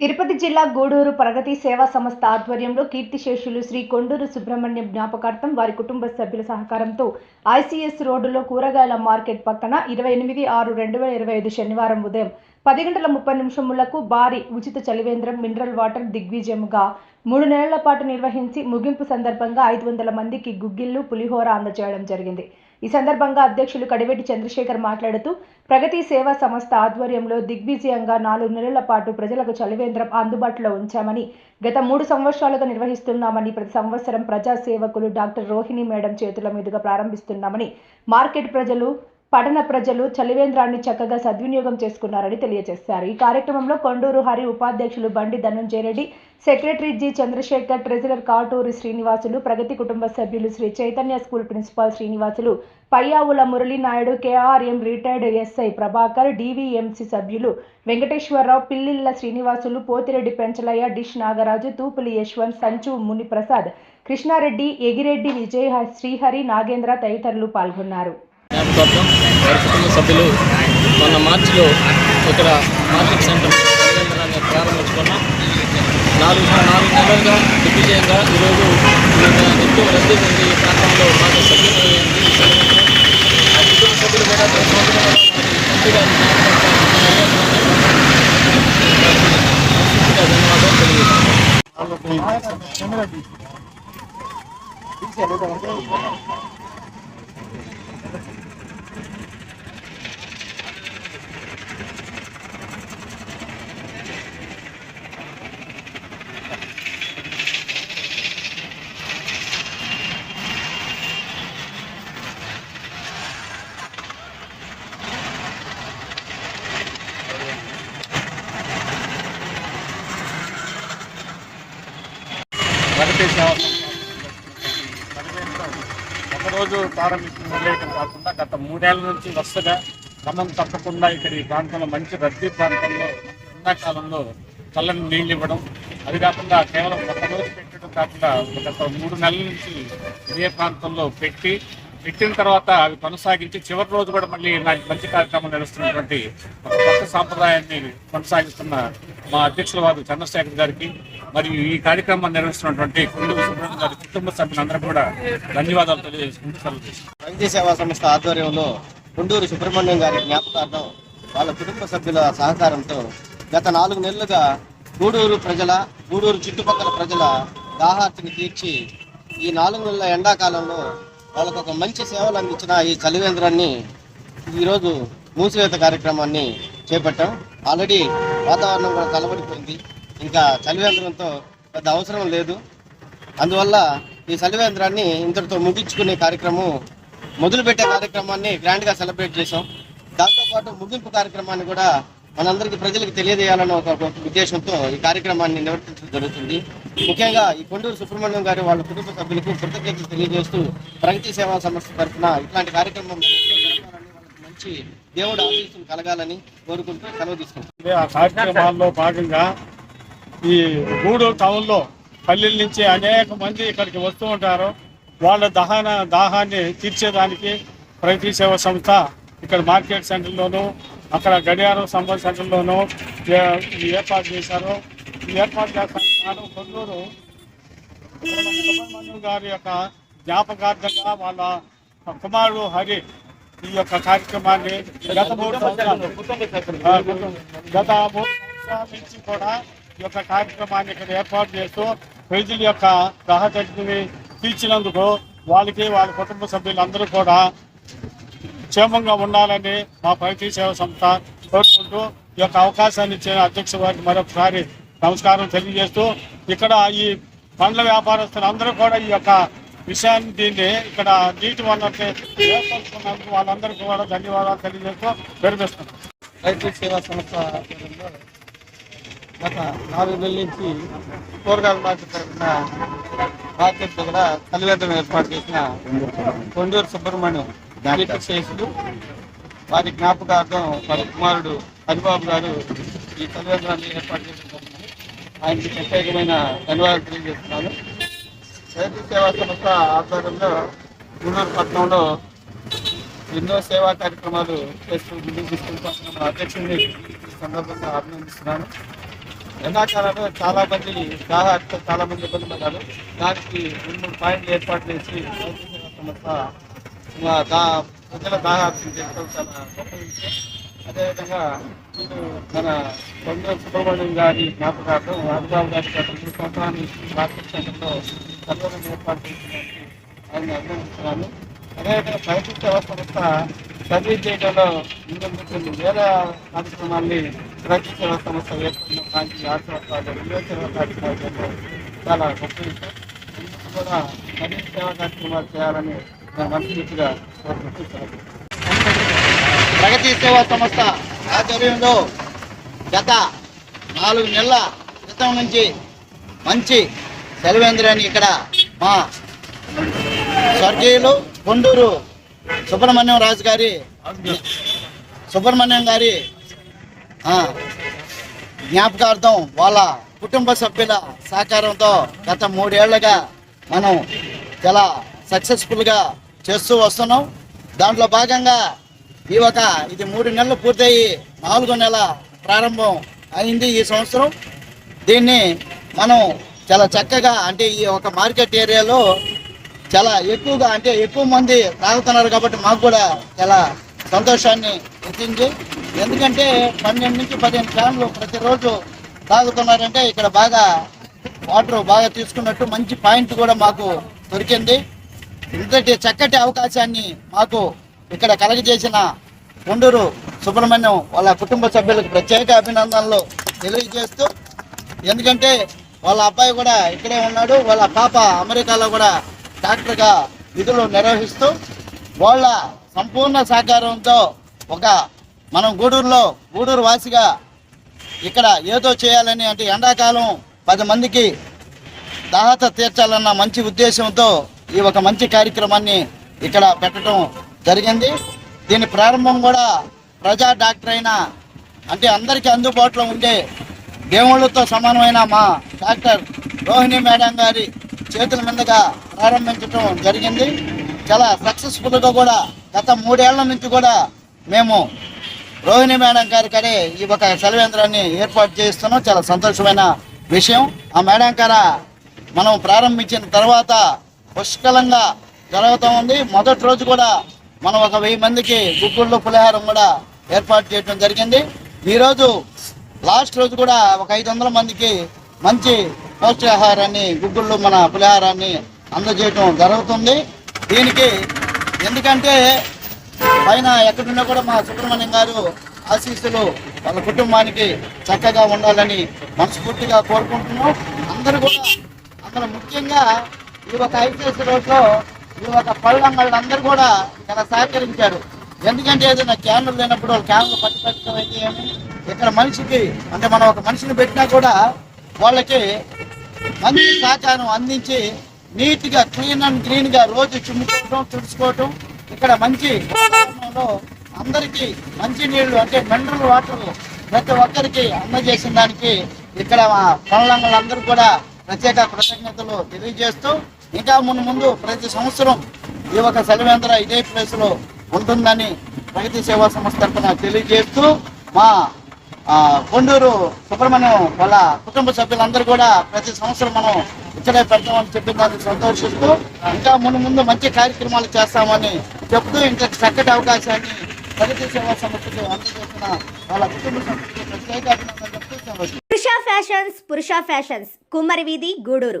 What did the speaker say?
తిరుపతి జిల్లా గూడూరు ప్రగతి సేవా సంస్థ ఆధ్వర్యంలో కీర్తిశేషులు శ్రీ కొండూరు సుబ్రహ్మణ్యం జ్ఞాపకార్థం వారి కుటుంబ సభ్యుల సహకారంతో ఐసీఎస్ రోడ్డులో కూరగాయల మార్కెట్ పక్కన ఇరవై ఎనిమిది ఆరు రెండు వేల ఇరవై ఐదు శనివారం ఉదయం పది గంటల ముప్పై నిమిషములకు భారీ ఉచిత చలివేంద్రం మినరల్ వాటర్ దిగ్విజయముగా మూడు నెలల పాటు నిర్వహించి ముగింపు సందర్భంగా ఐదు వందల మందికి గుగ్గిళ్ళు పులిహోర అందజేయడం జరిగింది. ఈ సందర్భంగా అధ్యక్షులు కడివెట్టి చంద్రశేఖర్ మాట్లాడుతూ ప్రగతి సేవా సంస్థ ఆధ్వర్యంలో దిగ్విజయంగా నాలుగు నెలల పాటు ప్రజలకు చలివేంద్రం అందుబాటులో ఉంచామని గత మూడు సంవత్సరాలుగా నిర్వహిస్తున్నామని ప్రతి సంవత్సరం ప్రజా సేవకులు డాక్టర్ రోహిణి మేడం చేతుల మీదుగా ప్రారంభిస్తున్నామని మార్కెట్ ప్రజలు పట్టణ ప్రజలు చలివేంద్రాన్ని చక్కగా సద్వినియోగం చేసుకున్నారని తెలియజేశారు. ఈ కార్యక్రమంలో కొండూరు హరి ఉపాధ్యక్షులు Bandi Dhananjaya Reddy secretary G Chandrashekar treasurer Katuri Srinivasulu ప్రగతి కుటుంబ సభ్యులు Sri Chaitanya school principal Srinivasulu Payyavula Murali Naidu KRM retired SI Prabhakar DVMC సభ్యులు వెంకటేశ్వరరావు పిల్లిళ్ళ శ్రీనివాసులు పోతిరెడ్డి పెంచలయ్య డిష్ నాగరాజు తూపులి యశ్వంత్ సంచు మునిప్రసాద్ కృష్ణారెడ్డి ఎగిరెడ్డి విజయ శ్రీహరి నాగేంద్ర తదితరులు పాల్గొన్నారు. జ్ఞాపకార్థం వారి కుటుంబ సభ్యులు మొన్న మార్చిలో ఇక్కడ మార్కెట్ సెంటర్ కేంద్రాన్ని ప్రారంభించుకున్నాం. నాలుగు నాలుగు నెలలుగా దిగ్విజయంగా ఈరోజు ఎంతో రద్దీ ఉంది ఈ ప్రాంతంలో మాకు సందర్భంలో ఆ కుటుంబ సభ్యులు కూడా ధన్యవాదాలు తెలియజేస్తున్నాను. ప్రగతి ఒకరోజు ప్రారంభించిన నిర్ణయం కాకుండా గత మూడేళ్ళ నుంచి వరుసగా క్రమం తప్పకుండా ఇక్కడ ఈ ప్రాంతంలో మంచి రద్దీ ప్రాంతంలో ఎండాకాలంలో చల్లని నీళ్ళు ఇవ్వడం. అది కాకుండా కేవలం ఒక రోజు పెట్టడం కాకుండా గత మూడు నెలల నుంచి ఇదే ప్రాంతంలో పెట్టి పెట్టిన తర్వాత అవి కొనసాగించి చివరి రోజు కూడా మళ్ళీ నాకు మంచి కార్యక్రమం నడుస్తున్నటువంటి ఒక కొత్త సాంప్రదాయాన్ని కొనసాగిస్తున్న మా అధ్యక్షుల వారు చంద్రశేఖర్ గారికి మరియు ఈ కార్యక్రమాన్ని నిర్వహిస్తున్నటువంటి కుండూరు సుబ్రహ్మణ్యం గారి కుటుంబ సభ్యులందరూ కూడా ధన్యవాదాలు తెలియజేసుకుంటూ వైద్య సేవా సంస్థ ఆధ్వర్యంలో కుండూరు సుబ్రహ్మణ్యం గారి జ్ఞాపకార్థం వాళ్ళ కుటుంబ సభ్యుల సహకారంతో గత నాలుగు నెలలుగా గూడూరు ప్రజల గూడూరు చుట్టుపక్కల ప్రజల దాహార్తిని తీర్చి ఈ నాలుగు నెలల ఎండాకాలంలో వాళ్ళకు ఒక మంచి సేవలు అందించిన ఈ చలివేంద్రాన్ని ఈరోజు మూసివేత కార్యక్రమాన్ని చేపట్టాం. ఆల్రెడీ వాతావరణం కూడా చల్లబడిపోయింది ఇంకా చలివేంద్రంతో పెద్ద అవసరం లేదు. అందువల్ల ఈ చలివేంద్రాన్ని ఇంతటితో ముగించుకునే కార్యక్రమం మొదలుపెట్టే కార్యక్రమాన్ని గ్రాండ్గా సెలబ్రేట్ చేసాం దాంతోపాటు ముగింపు కార్యక్రమాన్ని కూడా మనందరికీ ప్రజలకు తెలియజేయాలన్న ఒక ఉద్దేశంతో ఈ కార్యక్రమాన్ని నిర్వర్తించడం జరుగుతుంది. ముఖ్యంగా ఈ కొండూరు సుబ్రహ్మణ్యం గారి వాళ్ళ కుటుంబ సభ్యులకు కృతజ్ఞతలు తెలియజేస్తూ ప్రగతి సేవా సంస్థ తరఫున ఇట్లాంటి కార్యక్రమం మంచి దేవుడు ఆశీస్సులు కలగాలని కోరుకుంటూ సెలవు తీసుకుంటాం ఆ కార్యక్రమాల్లో భాగంగా ఈ గూడూరు టౌన్లో పల్లెల నుంచి అనేక మంది ఇక్కడికి వస్తూ ఉంటారు. వాళ్ళ దహన దాహాన్ని తీర్చేదానికి ప్రగతి సేవా సంస్థ ఇక్కడ మార్కెట్ సెంటర్లోను అక్కడ గడియారం సంబంధ సెంటర్లోను ఏ- ఏర్పాటు చేశారు. ఏర్పాటు చేస్తాను కొల్లూరు సుబ్రహ్మణ్యం గారి యొక్క జ్ఞాపకార్థంగా వాళ్ళ కుమారుడు హరి ఈ యొక్క కార్యక్రమాన్ని గత మూడు సంవత్సరాలు గత మూడు సంవత్సరాల నుంచి కూడా ఈ యొక్క కార్యక్రమాన్ని ఇక్కడ ఏర్పాటు చేస్తూ ప్రజల యొక్క దహతని తీర్చినందుకు వాళ్ళకి వాళ్ళ కుటుంబ సభ్యులందరూ కూడా క్షేమంగా ఉండాలని మా ప్రగతి సేవ సంస్థ కోరుకుంటూ ఈ యొక్క అవకాశాన్ని ఇచ్చిన అధ్యక్ష వారికి మరొకసారి నమస్కారం తెలియజేస్తూ ఇక్కడ ఈ పండ్ల వ్యాపారస్తులందరూ కూడా ఈ యొక్క విషయాన్ని దీన్ని ఇక్కడ నీటి వనరులు ఏర్పరచుకున్నందుకు వాళ్ళందరికీ కూడా ధన్యవాదాలు తెలియజేస్తూ విరమిస్తున్నాం. రైతు సేవా సంస్థ గత నాలుగు నెలల నుంచి కూరగాయల మార్కెట్ తరఫున మార్కెట్ దగ్గర కలివేదం ఏర్పాటు చేసిన కొండూరు సుబ్రహ్మణ్యం శేషులు వారి జ్ఞాపకార్థం వారి కుమారుడు హరిబాబు గారు ఈ కలివేదనాన్ని ఏర్పాటు చేసిన ఆయనకి ప్రత్యేకమైన ధన్యవాదాలు తెలియజేస్తున్నాను. రైతు సేవా సంస్థ ఆధ్వర్యంలో గూడూరు పట్టణంలో ఎన్నో సేవా కార్యక్రమాలు చేస్తూ ముందుకు తీసుకెళ్తున్న మన అధ్యక్షుడిని సందర్భంగా అభినందిస్తున్నాను. ఎండాకాలంలో చాలా మంది దాహార్తో చాలామంది ఇబ్బంది పడ్డారు. దానికి రెండు మూడు పాయింట్లు ఏర్పాటు చేసి రైతు సేవా సంస్థ దా ప్రజల దాహార్థం చేసుకోవడం చాలా గొప్ప విషయం. అదేవిధంగా వీళ్ళు మన కొండ సుబ్రహ్మణ్యం గారి జ్ఞాపకార్థం రాజబాబు గారి గత మూడు సంవత్సరాల నుంచి మార్కెట్ సెంటర్లో సర్వేలను ఏర్పాటు చేసినట్టు ఆయన అభినందిస్తున్నాను. అదేవిధంగా రైతు వ్యవస్థ సర్వీస్ చేయడంలో ముందుంటుంది. వేరే కార్యక్రమాన్ని రైతు సేవా సంస్థ ఏర్పడిన దానికి ఆశీర్వాదాలు యువ సేవా కార్యక్రమాలు చాలా గొప్ప విషయం కూడా సర్వీస్ సేవా కార్యక్రమాలు చేయాలని నేను మనస్ఫూర్తిగా కోరుకుంటున్నాను. ప్రగతి సేవా సంస్థ ఆధ్వర్యంలో గత నాలుగు నెలల క్రితం నుంచి మంచి సెలవేంద్రాన్ని ఇక్కడ మా స్వర్గీయులు కొండూరు సుబ్రహ్మణ్యం రాజు గారి సుబ్రహ్మణ్యం గారి జ్ఞాపకార్థం వాళ్ళ కుటుంబ సభ్యుల సహకారంతో గత మూడేళ్ళుగా మనం చాలా సక్సెస్ఫుల్గా చేస్తూ వస్తున్నాం. దాంట్లో భాగంగా ఈ ఒక ఇది మూడు నెలలు పూర్తయి నాలుగో నెల ప్రారంభం అయింది ఈ సంవత్సరం. దీన్ని మనం చాలా చక్కగా అంటే ఈ ఒక మార్కెట్ ఏరియాలో చాలా ఎక్కువగా అంటే ఎక్కువ మంది తాగుతున్నారు కాబట్టి మాకు కూడా చాలా సంతోషాన్ని ఇచ్చింది. ఎందుకంటే పన్నెండు నుంచి పదిహేను క్యాన్లు ప్రతిరోజు తాగుతున్నారంటే ఇక్కడ బాగా వాటర్ బాగా తీసుకున్నట్టు మంచి పాయింట్ కూడా మాకు దొరికింది. ఇంతటి చక్కటి అవకాశాన్ని మాకు ఇక్కడ కలగజేసిన కొండూరు సుబ్రహ్మణ్యం వాళ్ళ కుటుంబ సభ్యులకు ప్రత్యేక అభినందనలు తెలియజేస్తూ ఎందుకంటే వాళ్ళ అబ్బాయి కూడా ఇక్కడే ఉన్నాడు వాళ్ళ పాప అమెరికాలో కూడా డాక్టర్గా విధులు నిర్వహిస్తూ వాళ్ళ సంపూర్ణ సహకారంతో ఒక మనం గూడూరులో గూడూరు వాసిగా ఇక్కడ ఏదో చేయాలని అంటే ఎండాకాలం పది మందికి దాహత తీర్చాలన్న మంచి ఉద్దేశంతో ఈ ఒక మంచి కార్యక్రమాన్ని ఇక్కడ పెట్టడం జరిగింది. దీని ప్రారంభం కూడా ప్రజా డాక్టర్ అయిన అంటే అందరికీ అందుబాటులో ఉండే దేవుళ్ళతో సమానమైన మా డాక్టర్ రోహిణి మేడం గారి చేతుల మీదుగా ప్రారంభించడం జరిగింది. చాలా సక్సెస్ఫుల్గా కూడా గత మూడేళ్ళ నుంచి కూడా మేము రోహిణి మేడం గారి కడే ఈ ఒక సెలవేంద్రాన్ని ఏర్పాటు చేస్తున్నాం చాలా సంతోషమైన విషయం. ఆ మేడం గార మనం ప్రారంభించిన తర్వాత పుష్కలంగా జరుగుతూ ఉంది. మొదటి రోజు కూడా మనం ఒక వెయ్యి మందికి గుగ్గుళ్ళు పులిహారం కూడా ఏర్పాటు చేయడం జరిగింది. ఈరోజు లాస్ట్ రోజు కూడా ఒక ఐదు వందల మందికి మంచి పౌష్టికాహారాన్ని గుగ్గుళ్ళు మన పులిహారాన్ని అందజేయటం జరుగుతుంది. దీనికి ఎందుకంటే పైన ఎక్కడున్నా కూడా మా సుబ్రహ్మణ్యం గారు ఆశీస్సులు వాళ్ళ కుటుంబానికి చక్కగా ఉండాలని మనస్ఫూర్తిగా కోరుకుంటున్నాం. అందరూ కూడా అందులో ముఖ్యంగా ఈ ఒక ఐసీఎస్ రోడ్లో ఈ ఒక పళ్ళంగళ్ళు కూడా ఇక్కడ సహకరించారు. ఎందుకంటే ఏదైనా క్యాన్లు లేనప్పుడు వాళ్ళు క్యాన్లు పట్టి పెట్టడం అయితే ఏమి? ఇక్కడ మనిషికి అంటే మనం ఒక మనిషిని పెట్టినా కూడా వాళ్ళకి మంచి సహకారం అందించి నీట్గా క్లీన్ అండ్ గ్రీన్గా రోజు చుమ్ముకోవటం తుడుచుకోవటం ఇక్కడ మంచి వాతావరణంలో అందరికీ మంచి నీళ్ళు అంటే మినరల్ వాటర్ ప్రతి ఒక్కరికి అందజేసిన దానికి ఇక్కడ మా పనులందరూ కూడా ప్రత్యేక కృతజ్ఞతలు తెలియజేస్తూ ఇంకా ముందు ముందు ప్రతి సంవత్సరం ఈ ఒక సెలవేంద్ర ఇదే ప్లేస్లో ఉంటుందని ప్రగతి సేవా సంస్థ తరఫున తెలియజేస్తూ మా కొండూరు సుబ్రహ్మణ్యం వాళ్ళ కుటుంబ సభ్యులందరూ కూడా ప్రతి సంవత్సరం మనం ఇక్కడే పెడతామని చెప్పిన దానికి సంతోషిస్తూ ఇంకా ముందు ముందు మంచి కార్యక్రమాలు చేస్తామని చెప్తూ ఇంకా చక్కటి అవకాశాన్ని ప్రగతి సేవా సంస్థకు అందజేసిన వాళ్ళ కుటుంబ సభ్యులకు ప్రత్యేక అభినందనలు చెప్తూ పురుష ఫ్యాషన్స్ పురుష ఫ్యాషన్స్ కుమ్మరి వీధి గూడూరు.